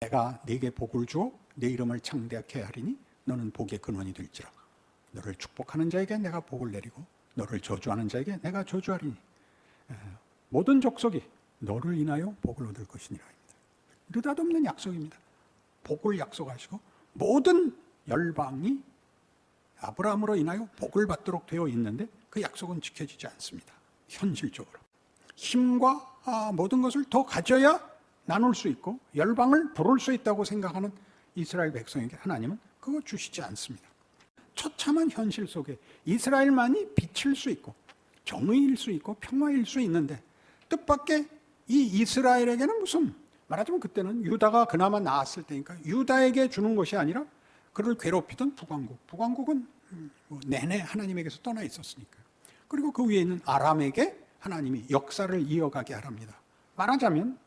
내가 네게 복을 주어 내 이름을 창대하게 하리니 너는 복의 근원이 될지라. 너를 축복하는 자에게 내가 복을 내리고 너를 저주하는 자에게 내가 저주하리니. 에, 모든 족속이 너를 인하여 복을 얻을 것이니라 느닷없는 약속입니다. 복을 약속하시고 모든 열방이 아브라함으로 인하여 복을 받도록 되어 있는데 그 약속은 지켜지지 않습니다. 현실적으로. 힘과 아, 모든 것을 더 가져야 나눌 수 있고 열방을 부를 수 있다고 생각하는 이스라엘 백성에게 하나님은 그거 주시지 않습니다. 처참한 현실 속에 이스라엘만이 빛일 수 있고 정의일 수 있고 평화일 수 있는데 뜻밖의 이 이스라엘에게는 무슨 말하자면 그때는 유다가 그나마 나았을 때니까 유다에게 주는 것이 아니라 그를 괴롭히던 북왕국 북왕국은 음, 뭐 내내 하나님에게서 떠나 있었으니까요. 그리고 그 위에 있는 아람에게 하나님이 역사를 이어가게 하랍니다. 말하자면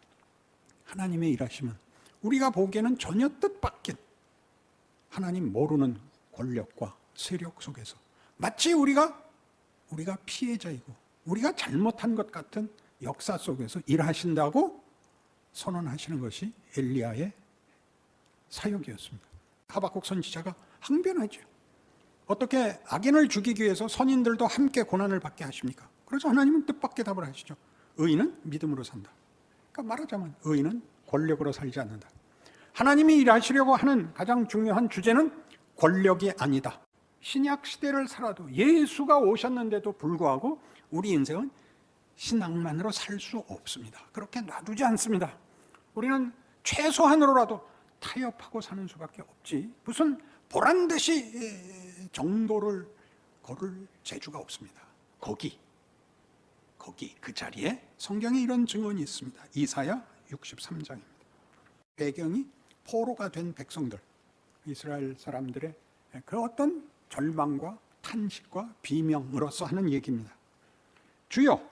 하나님의 일하심은 우리가 보기에는 전혀 뜻밖인 하나님 모르는 권력과 세력 속에서 마치 우리가 우리가 피해자이고 우리가 잘못한 것 같은 역사 속에서 일하신다고 선언하시는 것이 엘리야의 사역이었습니다. 하박국 선지자가 항변하죠. 어떻게 악인을 죽이기 위해서 선인들도 함께 고난을 받게 하십니까? 그래서 하나님은 뜻밖의 답을 하시죠. 의인은 믿음으로 산다. 그러니까 말하자면 의인은 권력으로 살지 않는다. 하나님이 일하시려고 하는 가장 중요한 주제는 권력이 아니다. 신약 시대를 살아도 예수가 오셨는데도 불구하고 우리 인생은 신앙만으로 살 수 없습니다. 그렇게 놔두지 않습니다. 우리는 최소한으로라도 타협하고 사는 수밖에 없지. 무슨 보란 듯이 정도를 걸을 재주가 없습니다. 거기 거기 그 자리에 성경에 이런 증언이 있습니다. 이사야 63장입니다. 배경이 포로가 된 백성들, 이스라엘 사람들의 그 어떤 절망과 탄식과 비명으로서 하는 얘기입니다. 주여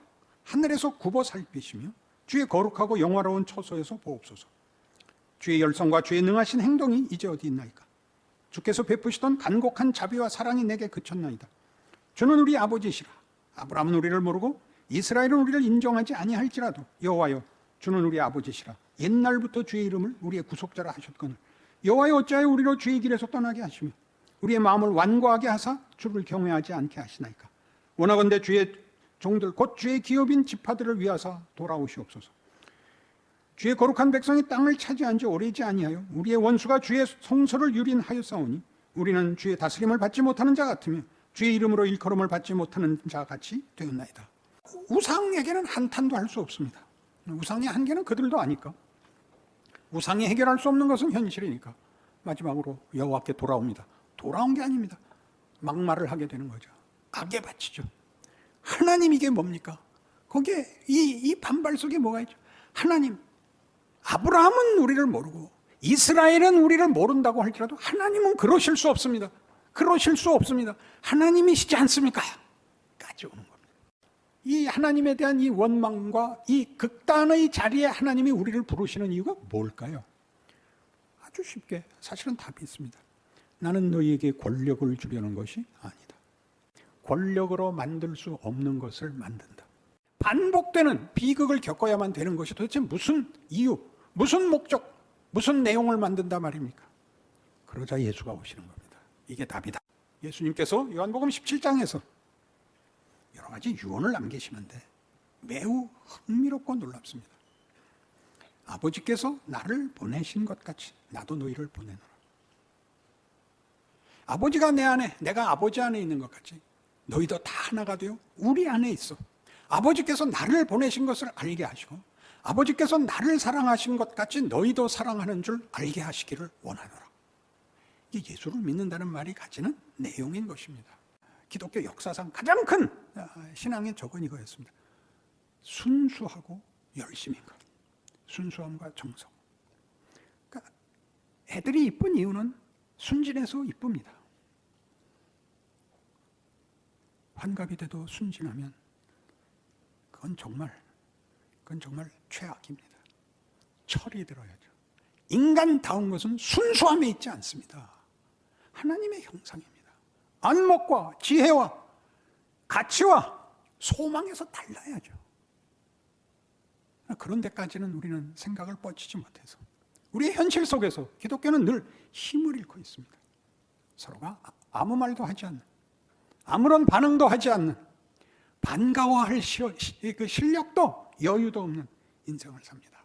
하늘에서 굽어 살피시며 주의 거룩하고 영화로운 처소에서 보옵소서. 주의 열성과 주의 능하신 행동이 이제 어디 있나이까? 주께서 베푸시던 간곡한 자비와 사랑이 내게 그쳤나이다. 주는 우리 아버지시라. 아브라함은 우리를 모르고 이스라엘은 우리를 인정하지 아니할지라도 여호와여 주는 우리 아버지시라. 옛날부터 주의 이름을 우리의 구속자라 하셨거늘. 여호와여 어찌하여 우리로 주의 길에서 떠나게 하시며 우리의 마음을 완고하게 하사 주를 경외하지 않게 하시나이까? 원하건대 주의 종들 곧 주의 기업인 지파들을 위하사 돌아오시옵소서. 주의 거룩한 백성이 땅을 차지한 지 오래지 아니하여 우리의 원수가 주의 성소를 유린하였사오니 우리는 주의 다스림을 받지 못하는 자 같으며 주의 이름으로 일컬음을 받지 못하는 자 같이 되었나이다 우상에게는 한탄도 할 수 없습니다. 우상의 한계는 그들도 아니까. 우상이 해결할 수 없는 것은 현실이니까. 마지막으로 여호와께 돌아옵니다. 돌아온 게 아닙니다. 막말을 하게 되는 거죠. 악에 바치죠. 하나님 이게 뭡니까? 거기에 이, 이 반발 속에 뭐가 있죠? 하나님, 아브라함은 우리를 모르고 이스라엘은 우리를 모른다고 할지라도 하나님은 그러실 수 없습니다. 그러실 수 없습니다. 하나님이시지 않습니까? 까지 오는 겁니다. 이 하나님에 대한 이 원망과 이 극단의 자리에 하나님이 우리를 부르시는 이유가 뭘까요? 아주 쉽게 사실은 답이 있습니다. 나는 너희에게 권력을 주려는 것이 아니다. 권력으로 만들 수 없는 것을 만든다. 반복되는 비극을 겪어야만 되는 것이 도대체 무슨 이유, 무슨 목적, 무슨 내용을 만든다 말입니까? 그러자 예수가 오시는 겁니다. 이게 답이다. 예수님께서 요한복음 17장에서 여러 가지 유언을 남기시는데 매우 흥미롭고 놀랍습니다. 아버지께서 나를 보내신 것 같이 나도 너희를 보내노라. 아버지가 내 안에, 내가 아버지 안에 있는 것 같이 너희도 다 하나가 되어 우리 안에 있어. 아버지께서 나를 보내신 것을 알게 하시고 아버지께서 나를 사랑하신 것 같이 너희도 사랑하는 줄 알게 하시기를 원하노라. 이게 예수를 믿는다는 말이 가지는 내용인 것입니다. 기독교 역사상 가장 큰 아, 신앙의 적은 이거였습니다. 순수하고 열심인 것. 순수함과 정성. 그러니까 애들이 이쁜 이유는 순진해서 이쁩니다. 환갑이 돼도 순진하면 그건 정말 그건 정말 최악입니다. 철이 들어야죠. 인간다운 것은 순수함에 있지 않습니다. 하나님의 형상입니다. 안목과 지혜와 가치와 소망에서 달라야죠. 그런 데까지는 우리는 생각을 뻗치지 못해서 우리의 현실 속에서 기독교는 늘 힘을 잃고 있습니다. 서로가 아- 아무 말도 하지 않는, 아무런 반응도 하지 않는, 반가워할 그 실력도 여유도 없는 인생을 삽니다.